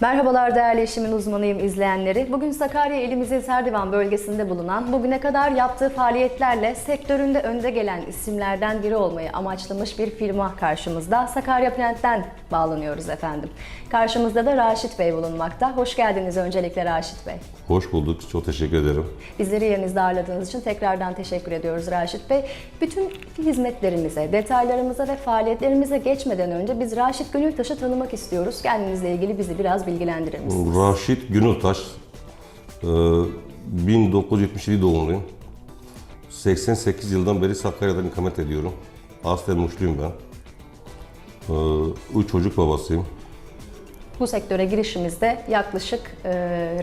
Merhabalar değerli işimin uzmanıyım izleyenleri. Bugün Sakarya ilimizin Serdivan bölgesinde bulunan bugüne kadar yaptığı faaliyetlerle sektöründe önde gelen isimlerden biri olmayı amaçlamış bir firma karşımızda. Sakarya Plant'ten bağlanıyoruz efendim. Karşımızda da Raşit Bey bulunmakta. Hoş geldiniz öncelikle Raşit Bey. Hoş bulduk. Çok teşekkür ederim. Bizleri yerinizde ağırladığınız için tekrardan teşekkür ediyoruz Raşit Bey. Bütün hizmetlerimize, detaylarımıza ve faaliyetlerimize geçmeden önce biz Raşit Gönültaş'ı tanımak istiyoruz. Kendinizle ilgili bizi biraz bilgilendirir misiniz? Raşit Günültaş, e, 1977 doğumluyum. 88 yıldan beri Sakarya'dan ikamet ediyorum. Aslen Muşluyum ben. E, Üç çocuk babasıyım. Bu sektöre girişimizde yaklaşık e,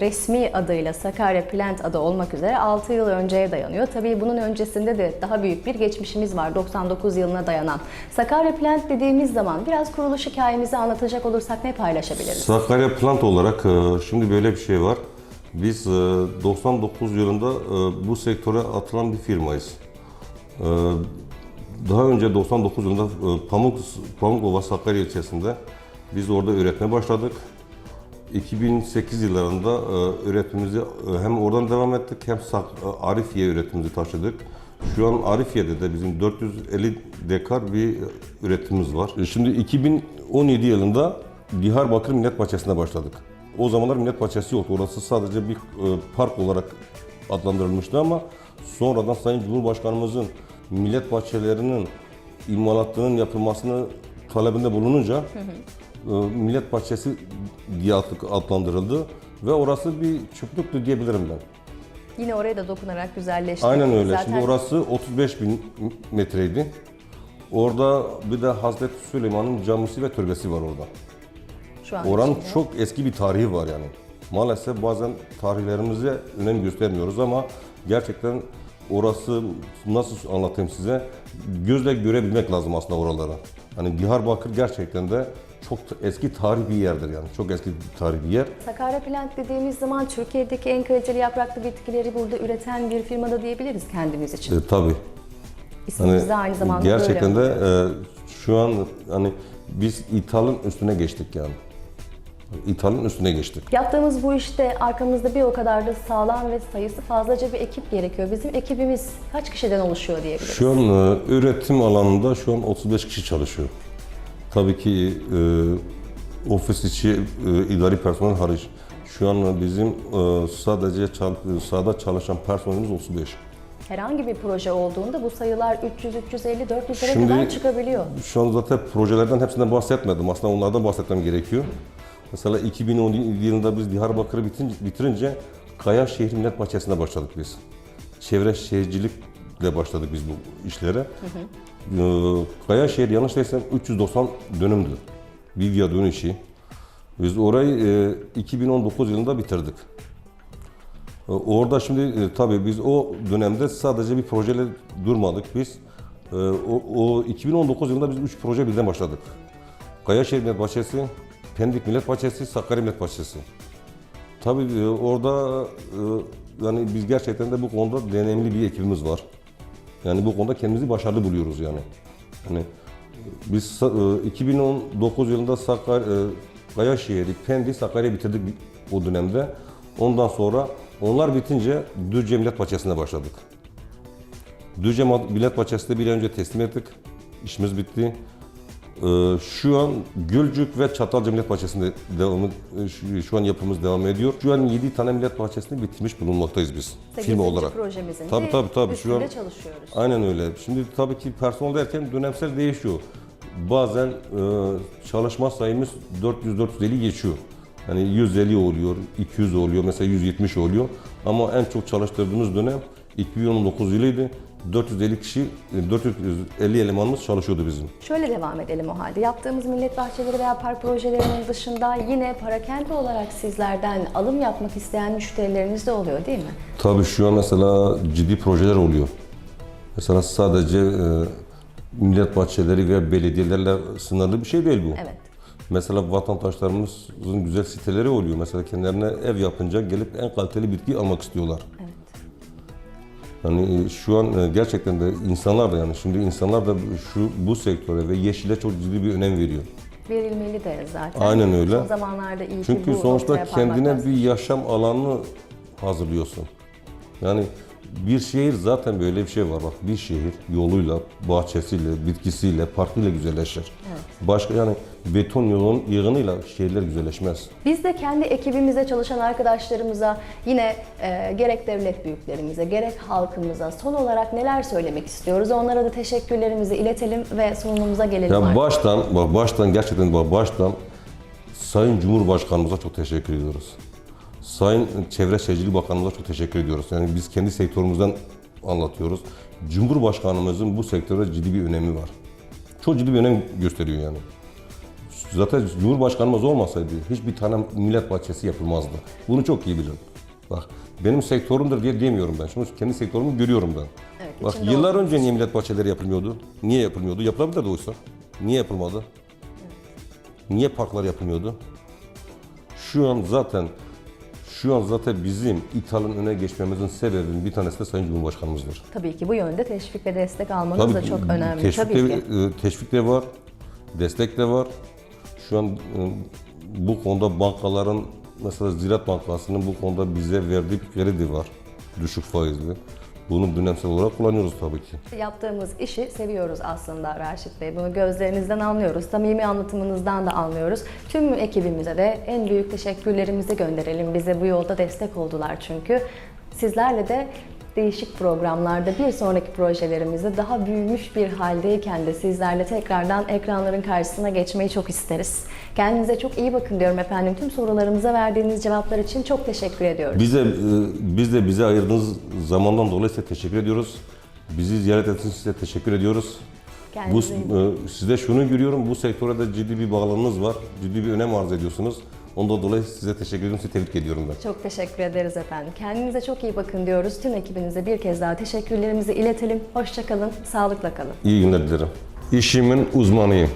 resmi adıyla Sakarya Plant adı olmak üzere 6 yıl önceye dayanıyor. Tabii bunun öncesinde de daha büyük bir geçmişimiz var 99 yılına dayanan. Sakarya Plant dediğimiz zaman biraz kuruluş hikayemizi anlatacak olursak ne paylaşabiliriz? Sakarya Plant olarak e, şimdi böyle bir şey var. Biz e, 99 yılında e, bu sektöre atılan bir firmayız. E, Daha önce 99 yılında e, Pamuk Pamukova Sakarya ilçesinde biz orada üretmeye başladık. 2008 yıllarında e, üretimimizi e, hem oradan devam ettik hem e, Arifiye üretimimizi taşıdık. Şu an Arifiye'de de bizim 450 dekar bir üretimimiz var. Şimdi 2017 yılında Diyarbakır Millet Bahçesi'ne başladık. O zamanlar Millet Bahçesi yoktu. Orası sadece bir park olarak adlandırılmıştı ama sonradan Sayın Cumhurbaşkanımızın millet bahçelerinin imalatının yapılmasını talebinde bulununca e, Millet Bahçesi diye adlandırıldı ve orası bir çöplüktü diyebilirim ben. Yine oraya da dokunarak güzelleştirdik. Aynen öyle. Zaten Şimdi orası 35 bin metreydi. Orada bir de Hazreti Süleyman'ın camisi ve türbesi var orada. şu an Oranın içinde. çok eski bir tarihi var yani. Maalesef bazen tarihlerimize önem göstermiyoruz ama gerçekten orası nasıl anlatayım size gözle görebilmek lazım aslında oralara. Hani Diyarbakır gerçekten de çok eski tarih bir yerdir yani. Çok eski tarih bir yer. Sakarya Plant dediğimiz zaman Türkiye'deki en kaliteli yapraklı bitkileri burada üreten bir firmada diyebiliriz kendimiz için. E, tabii. İsmimiz de aynı zamanda gerçekten böyle. de e, şu an hani biz ithalın üstüne geçtik yani. İthalın üstüne geçtik. Yaptığımız bu işte arkamızda bir o kadar da sağlam ve sayısı fazlaca bir ekip gerekiyor. Bizim ekibimiz kaç kişiden oluşuyor diyebiliriz? Şu an e, üretim alanında şu an 35 kişi çalışıyor. Tabii ki e, ofis içi e, idari personel hariç. Şu an bizim e, sadece çal, sahada çalışan personelimiz 35. Herhangi bir proje olduğunda bu sayılar 300, 350, 400'lere Şimdi- kadar çıkabiliyor. Şu an zaten projelerden hepsinden bahsetmedim. Aslında onlardan bahsetmem gerekiyor. Mesela 2010 yılında biz Diyarbakır'ı bitirince Kaya Şehir Millet Bahçesi'ne başladık biz. Çevre şehircilikle başladık biz bu işlere. Ee, Kaya Şehir yanlış değilsem 390 dönümdü. Bir viyadığın işi. Biz orayı e, 2019 yılında bitirdik. E, Orada şimdi e, tabii biz o dönemde sadece bir projeyle durmadık biz. E, o, o 2019 yılında biz 3 proje birden başladık. Kayaşehir Millet Bahçesi, Pendik Millet Bahçesi, Sakarya Millet Bahçesi. Tabii e, orada e, yani biz gerçekten de bu konuda deneyimli bir ekibimiz var. Yani bu konuda kendimizi başarılı buluyoruz yani. Hani biz sa- e, 2019 yılında Sakar, e, Kayaşehir'i, Pendik, Sakarya bitirdik o dönemde. Ondan sonra onlar bitince Düzce Millet Bahçesi'ne başladık. Düzce Millet Bahçesi'nde bir önce teslim ettik. İşimiz bitti. Ee, şu an Gölcük ve Çatalca Millet Bahçesi'nde devamı, e, şu, an yapımız devam ediyor. Şu an 7 tane millet bahçesini bitirmiş bulunmaktayız biz firma 8. olarak. projemizin Tabii, de tabii, tabii. Şu an- çalışıyoruz. Aynen öyle. Şimdi tabii ki personel derken dönemsel değişiyor. Bazen e, çalışma sayımız 400-450 geçiyor. Hani 150 oluyor, 200 oluyor, mesela 170 oluyor. Ama en çok çalıştırdığımız dönem 2019 yılıydı. 450 kişi, e, 450 elemanımız çalışıyordu bizim. Şöyle devam edelim o halde. Yaptığımız millet bahçeleri veya park projelerinin dışında yine parakende olarak sizlerden alım yapmak isteyen müşterileriniz de oluyor değil mi? Tabii şu an mesela ciddi projeler oluyor. Mesela sadece e, millet bahçeleri ve belediyelerle sınırlı bir şey değil bu. Evet. Mesela vatandaşlarımızın güzel siteleri oluyor. Mesela kendilerine ev yapınca gelip en kaliteli bitki almak istiyorlar. Yani e, şu an e, gerçekten de insanlar da yani şimdi insanlar da şu bu sektöre ve yeşile çok ciddi bir önem veriyor. Verilmeli de zaten. Aynen öyle. Son zamanlarda iyi ki Çünkü bu sonuçta kendine bir yaşam alanını hazırlıyorsun. Yani bir şehir zaten böyle bir şey var bak bir şehir yoluyla, bahçesiyle, bitkisiyle, parkıyla güzelleşir. Başka yani beton yolun yığınıyla şehirler güzelleşmez. Biz de kendi ekibimize çalışan arkadaşlarımıza yine e, gerek devlet büyüklerimize gerek halkımıza son olarak neler söylemek istiyoruz? Onlara da teşekkürlerimizi iletelim ve sonumuza gelelim Ya artık. baştan, bak baştan gerçekten bak baştan Sayın Cumhurbaşkanımıza çok teşekkür ediyoruz. Sayın Çevre Şehircilik Bakanımıza çok teşekkür ediyoruz. Yani biz kendi sektörümüzden anlatıyoruz. Cumhurbaşkanımızın bu sektöre ciddi bir önemi var. Çok ciddi bir önem gösteriyor yani. Zaten Cumhurbaşkanımız olmasaydı hiçbir tane millet bahçesi yapılmazdı. Bunu çok iyi bilin. Bak benim sektörümdür diye demiyorum ben. Şimdi kendi sektörümü görüyorum ben. Evet, Bak yıllar olduğunuz önce niye millet bahçeleri yapılmıyordu? Niye yapılmıyordu? Yapılabilirdi oysa. Niye yapılmadı? Niye parklar yapılmıyordu? Şu an zaten şu an zaten bizim İthal'ın öne geçmemizin sebebinin bir tanesi de Sayın Cumhurbaşkanımızdır. Tabii ki bu yönde teşvik ve destek almanız da ki, çok önemli. Teşvik Tabii de, ki. e, teşvik de var, destek de var. Şu an e, bu konuda bankaların mesela Ziraat Bankası'nın bu konuda bize verdiği bir kredi var. Düşük faizli. Bunu dönemsel olarak kullanıyoruz tabii ki. Yaptığımız işi seviyoruz aslında Raşit Bey. Bunu gözlerinizden anlıyoruz. Samimi anlatımınızdan da anlıyoruz. Tüm ekibimize de en büyük teşekkürlerimizi gönderelim. Bize bu yolda destek oldular çünkü. Sizlerle de değişik programlarda bir sonraki projelerimizde daha büyümüş bir haldeyken de sizlerle tekrardan ekranların karşısına geçmeyi çok isteriz. Kendinize çok iyi bakın diyorum efendim. Tüm sorularımıza verdiğiniz cevaplar için çok teşekkür ediyoruz. Biz de, e, biz de bize ayırdığınız zamandan dolayı size teşekkür ediyoruz. Bizi ziyaret ettiğiniz için size teşekkür ediyoruz. Bu, Kendinize bakın. e, size şunu görüyorum, bu sektöre de ciddi bir bağlılığınız var, ciddi bir önem arz ediyorsunuz. Ondan dolayı size teşekkür ediyorum, sizi tebrik ediyorum ben. Çok teşekkür ederiz efendim. Kendinize çok iyi bakın diyoruz. Tüm ekibinize bir kez daha teşekkürlerimizi iletelim. Hoşçakalın, sağlıkla kalın. İyi günler dilerim. İşimin uzmanıyım.